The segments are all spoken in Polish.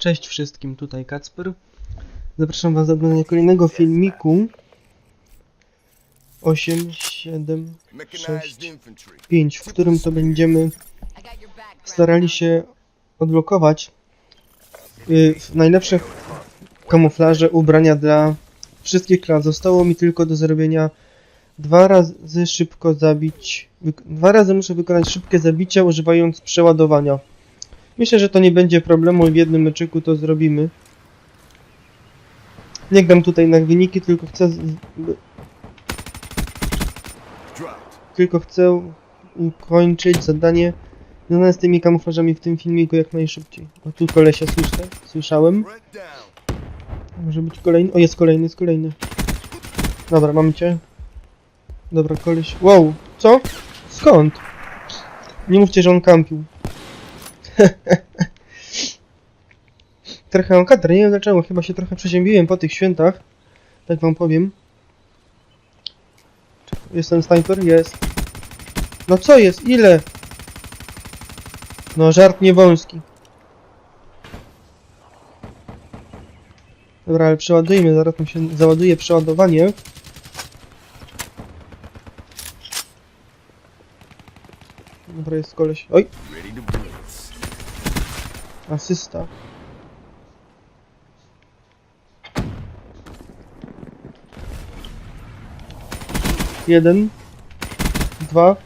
Cześć wszystkim, tutaj Kacper. Zapraszam Was do oglądania kolejnego filmiku 8, 7, Mechanized 6, infantry. 5, w którym to będziemy starali się odblokować y, najlepsze kamuflaże, ubrania dla wszystkich klas. Zostało mi tylko do zrobienia dwa razy szybko zabić. Dwa razy muszę wykonać szybkie zabicia używając przeładowania. Myślę, że to nie będzie problemu i w jednym meczyku to zrobimy. Nie gram tutaj na wyniki, tylko chcę z- tylko chcę ukończyć zadanie związane z tymi kamuflażami w tym filmiku jak najszybciej. O tu kolesia słyszę, słyszałem. Może być kolejny. O jest kolejny, jest kolejny. Dobra, mamy cię. Dobra, koleś. Wow, co? Skąd? Nie mówcie, że on kampił. trochę mam kadrę, nie wiem dlaczego, chyba się trochę przeziębiłem po tych świętach. Tak wam powiem. Jest ten sniper? Jest. No co jest? Ile? No żart niewąski. Dobra, ale przeładujmy, zaraz mi się załaduje przeładowanie. Dobra, jest koleś. Oj. Asysta. Jeden. Dwa.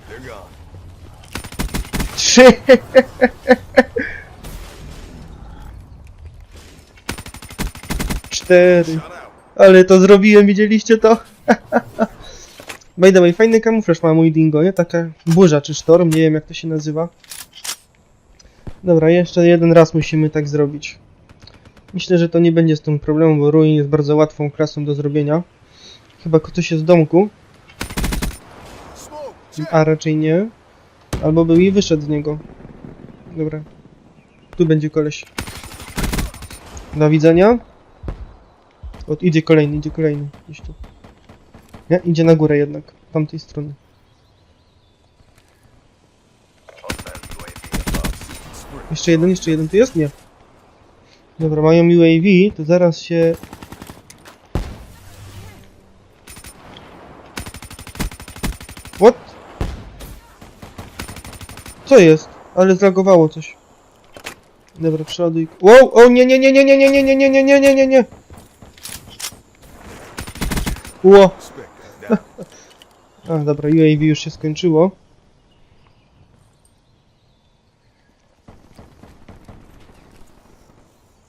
Trzy. Cztery. Ale to zrobiłem, widzieliście to? By the way, fajny kamuflaż ma mój dingo, nie? Taka burza czy sztorm, nie wiem jak to się nazywa. Dobra, jeszcze jeden raz musimy tak zrobić. Myślę, że to nie będzie z tym problemu, bo Ruin jest bardzo łatwą klasą do zrobienia. Chyba ktoś jest w domku, a raczej nie. Albo był i wyszedł z niego. Dobra. Tu będzie koleś. Do widzenia. O, idzie kolejny, idzie kolejny. Gdzieś tu. Nie, idzie na górę jednak. Tamtej strony. Jeszcze jeden, jeszcze jeden tu jest? Nie. Dobra, mają UAV, to zaraz się... What? Co jest? Ale zlagowało coś. Dobra, przeładuj. Wow! O nie, nie, nie, nie, nie, nie, nie, nie, nie, nie, nie, nie, nie, nie. Ło! Dobra, UAV już się skończyło.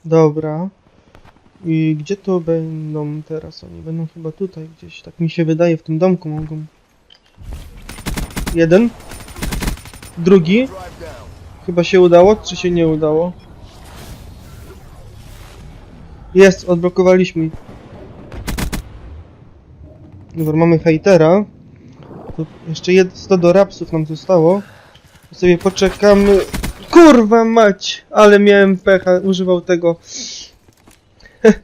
Dobra. I gdzie to będą teraz? Oni będą chyba tutaj gdzieś. Tak mi się wydaje, w tym domku mogą. Jeden. Drugi. Chyba się udało, czy się nie udało? Jest, odblokowaliśmy. Dobra, mamy hejtera. Tu jeszcze jed 100 do rapsów nam zostało. Sobie poczekamy. Kurwa mać! Ale miałem pecha, używał tego.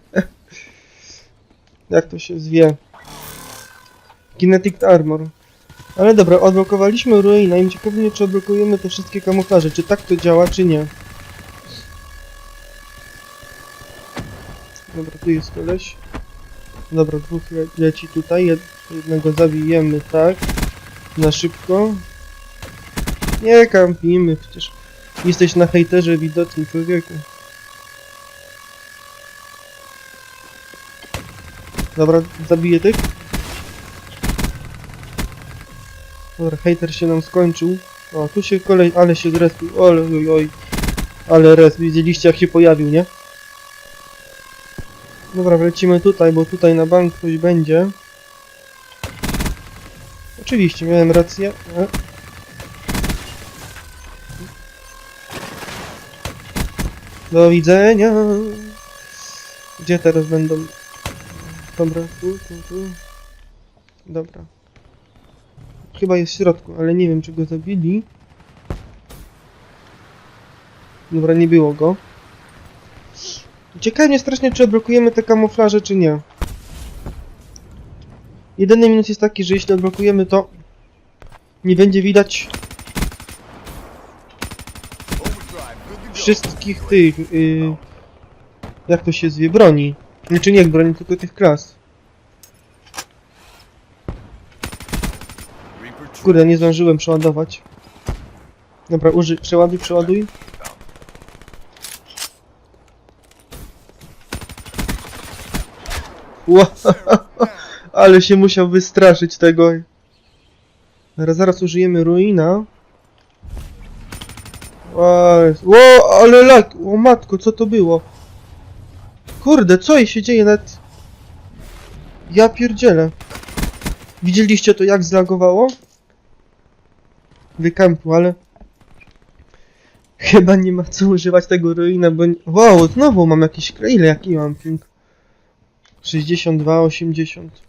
Jak to się zwie? Kinetic Armor. Ale dobra, odblokowaliśmy ruina i ciekawie czy odblokujemy te wszystkie kamuflaże. Czy tak to działa, czy nie? Dobra, tu jest koleś. Dobra, dwóch le leci tutaj. Jed jednego zabijemy, tak. Na szybko. Nie kampimy, przecież jesteś na hejterze widoczny człowieku. Dobra, zabiję tych. Dobra, hejter się nam skończył. O, tu się kolej, ale się zrespił. Oj, oj, oj. Ale res, widzieliście jak się pojawił, nie? Dobra, lecimy tutaj, bo tutaj na bank ktoś będzie. Oczywiście, miałem rację. E. Do widzenia. Gdzie teraz będą? Dobra, tu, tu, tu. Dobra. Chyba jest w środku, ale nie wiem czy go zabili. Dobra, nie było go. Ciekawie strasznie, czy odblokujemy te kamuflaże, czy nie. Jedyny minus jest taki, że jeśli odblokujemy to nie będzie widać Overdrive. Good to go. Wszystkich tych yy, Jak to się zwie? Broni. Znaczy nie broni, tylko tych klas. Kurde, nie zdążyłem przeładować. Dobra, użyj, przeładuj, przeładuj. Ła, ale się musiał wystraszyć tego. Zaraz użyjemy ruina. O, ale lak, o matko, co to było? Kurde, co jej się dzieje nawet... Ja pierdzielę. Widzieliście to jak zlagowało? Wykampu, ale... Chyba nie ma co używać tego ruina, bo... Wow, znowu mam jakiś... Ile jaki mam ping? 62, 80.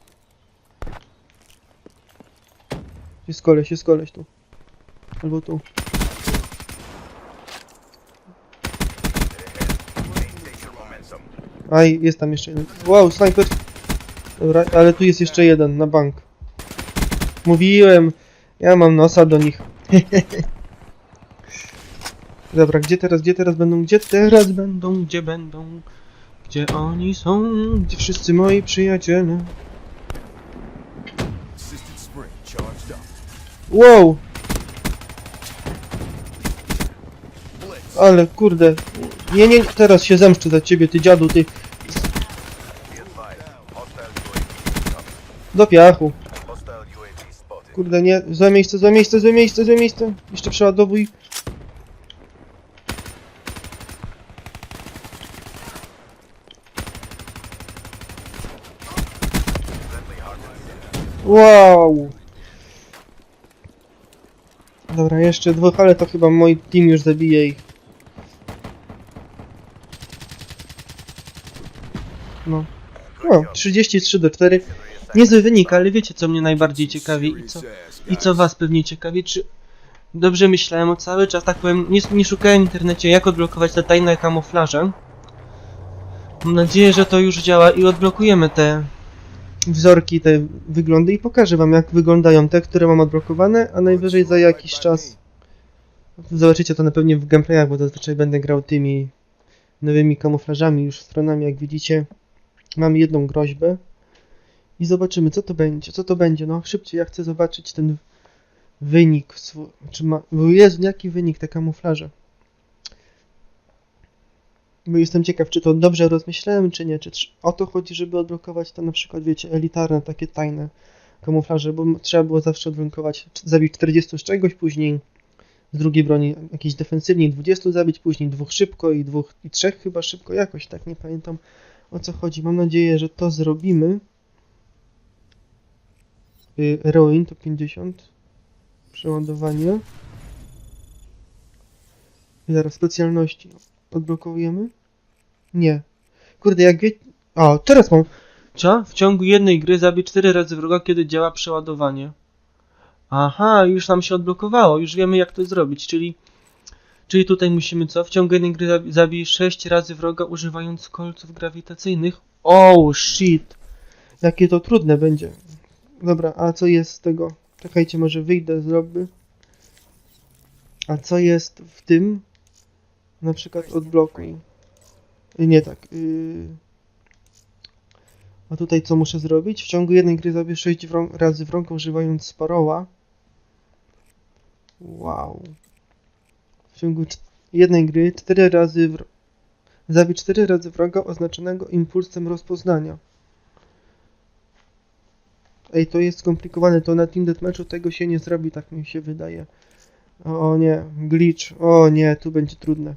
Jest koleś, jest koleś tu. Albo tu. Aj, jest tam jeszcze jeden. Wow, snajper. Dobra, ale tu jest jeszcze jeden, na bank. Mówiłem, ja mam nosa do nich. Dobra, gdzie teraz, gdzie teraz będą, gdzie teraz będą, gdzie będą? Gdzie oni są, gdzie wszyscy moi przyjaciele? Wow, ale kurde. Nie, nie, teraz się zemszczę za ciebie, ty dziadu, ty. Do piachu. Kurde, nie, złe miejsce, złe miejsce, złe miejsce, złe miejsce. Jeszcze przeładowuj. Wow. Dobra, jeszcze dwóch, ale to chyba mój team już zabije ich. No. No, 33 do 4. Niezły wynik, ale wiecie co mnie najbardziej ciekawi i co, i co was pewnie ciekawi, czy dobrze myślałem o cały czas, tak powiem, nie, nie szukałem w internecie jak odblokować te tajne kamuflaże. Mam nadzieję, że to już działa i odblokujemy te wzorki, te wyglądy i pokażę wam jak wyglądają te, które mam odblokowane, a najwyżej za jakiś czas zobaczycie to na pewno w gameplayach, bo zazwyczaj będę grał tymi nowymi kamuflażami, już stronami, jak widzicie. Mam jedną groźbę i zobaczymy co to będzie, co to będzie, no szybciej, ja chcę zobaczyć ten wynik, czy ma, jest jaki wynik te kamuflaże. Bo jestem ciekaw, czy to dobrze rozmyślałem, czy nie, czy o to chodzi, żeby odblokować to na przykład, wiecie, elitarne, takie tajne kamuflaże, bo trzeba było zawsze odblokować, zabić 40 z czegoś, później z drugiej broni jakiejś defensywniej 20 zabić, później dwóch szybko i dwóch i trzech chyba szybko, jakoś tak, nie pamiętam o co chodzi. Mam nadzieję, że to zrobimy. Y, Ruin to 50. Przeładowanie. Zaraz specjalności. Odblokowujemy? Nie. Kurde, jak wie... O, teraz mam. Co? W ciągu jednej gry zabij 4 razy wroga, kiedy działa przeładowanie. Aha, już nam się odblokowało, już wiemy jak to zrobić, czyli... Czyli tutaj musimy co? W ciągu jednej gry zabi- zabij 6 razy wroga używając kolców grawitacyjnych. Oh shit! Jakie to trudne będzie. Dobra, a co jest z tego? Czekajcie, może wyjdę z lobby. A co jest w tym? Na przykład odblokuj. Y, Nie tak. Yy... A tutaj co muszę zrobić? W ciągu jednej gry zabiję 6 wrą- razy wroga używając sparoła. Wow. W ciągu jednej gry 4 razy wr... Zabij 4 razy wroga oznaczonego impulsem rozpoznania. Ej, to jest skomplikowane, to na Team Deathmatchu tego się nie zrobi, tak mi się wydaje. O, nie, glitch, o nie, tu będzie trudne.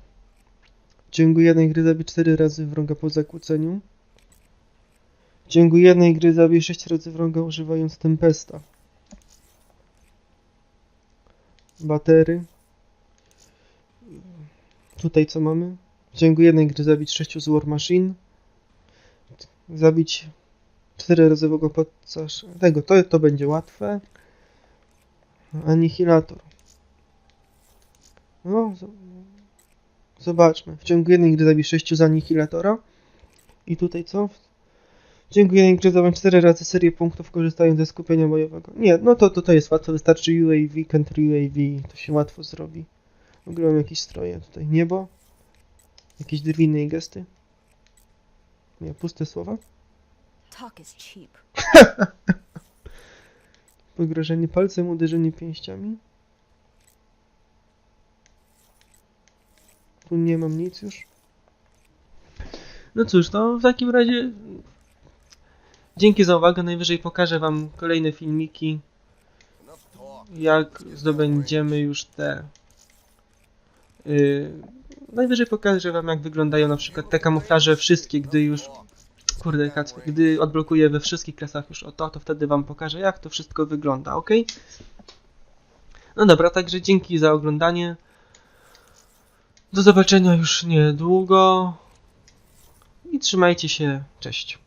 W ciągu jednej gry zabij 4 razy wroga po zakłóceniu. W ciągu jednej gry zabij 6 razy wroga używając Tempesta. Batery. Tutaj co mamy? W ciągu jednej gry zabić 6 z War Machine. Zabić 4 razy wroga podczas tego, to, to będzie łatwe. Anihilator. No, zobaczmy. W ciągu jednej gry zabij 6 z Anihilatora. I tutaj co? W ciągu jednej gry zabij 4 razy serię punktów korzystając ze skupienia bojowego. Nie, no to, to jest łatwo. Wystarczy UAV, country UAV. To się łatwo zrobi. Mam jakieś stroje tutaj. Niebo. Jakieś drwiny i gesty. Nie, puste słowa. Pogrożenie palcem, uderzenie pięściami. Tu nie mam nic już. No cóż, to w takim razie dzięki za uwagę. Najwyżej pokażę wam kolejne filmiki, jak zdobędziemy już te... Yy, najwyżej pokażę wam jak wyglądają na przykład te kamuflaże wszystkie, gdy już Kurde, gdy odblokuję we wszystkich klasach już o to, to wtedy wam pokażę, jak to wszystko wygląda, ok? No dobra, także dzięki za oglądanie. Do zobaczenia już niedługo. I trzymajcie się. Cześć.